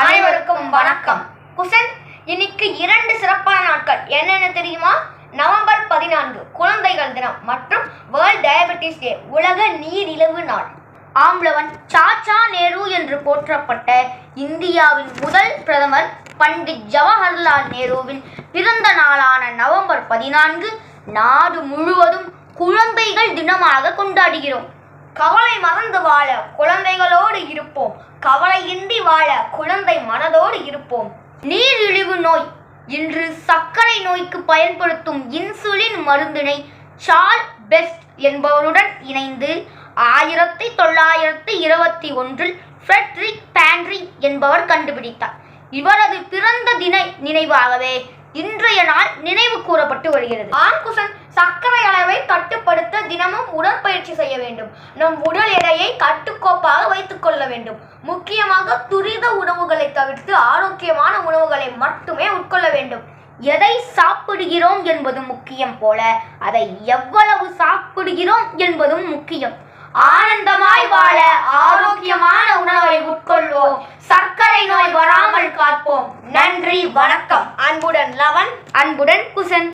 அனைவருக்கும் வணக்கம். குசன் இன்னைக்கு இரண்டு சிறப்பான நாட்கள். என்னென்ன தெரியுமா? நவம்பர் பதினான்கு குழந்தைகள் தினம் மற்றும் வேர்ல்ட் டயபெட்டிஸ் டே உலக நீரிழிவு நாள். ஆம்பளவன் சாச்சா நேரு என்று போற்றப்பட்ட இந்தியாவின் முதல் பிரதமர் பண்டிட் ஜவஹர்லால் நேருவின் பிறந்த நாளான நவம்பர் பதினான்கு நாடு முழுவதும் குழந்தைகள் தினமாக கொண்டாடுகிறோம். கவலை மறந்து வாழ குழந்தை குழந்தை மனதோடு இருப்போம். நீரிழிவு நோய் இன்று சர்க்கரை நோய்க்கு பயன்படுத்தும் இன்சுலின் மருந்தினை சார் பெஸ்ட் என்பவருடன் இணைந்து ஆயிரத்தி தொள்ளாயிரத்தி இருபத்தி ஒன்றில் ஃப்ரெட்ரிக் பேண்ட்ரி என்பவர் கண்டுபிடித்தார். இவரது பிறந்த தின நினைவாகவே இன்றைய நாள் நினைவு கூறப்பட்டு வருகிறது. ஆண்குசன் சர்க்கரை அளவை கட்டுப்படுத்த தினமும் உடற்பயிற்சி செய்ய வேண்டும். நம் உடல் எடையை கட்டுக்கோப்பாக வைத்துக் வேண்டும். முக்கியமாக துரித உணவுகளை தவிர்த்து ஆரோக்கியமான உணவுகளை மட்டுமே உட்கொள்ள வேண்டும். எதை சாப்பிடுகிறோம் என்பது முக்கியம் போல அதை எவ்வளவு சாப்பிடுகிறோம் என்பதும் முக்கியம். ஆனந்தமாய் வாழ ஆரோக்கியமான உணவை உட்கொள்வோம். சர்க்கரை நோய் வராமல் காப்போம். நன்றி வணக்கம். அன்புடன் லவன். அன்புடன் குசன்.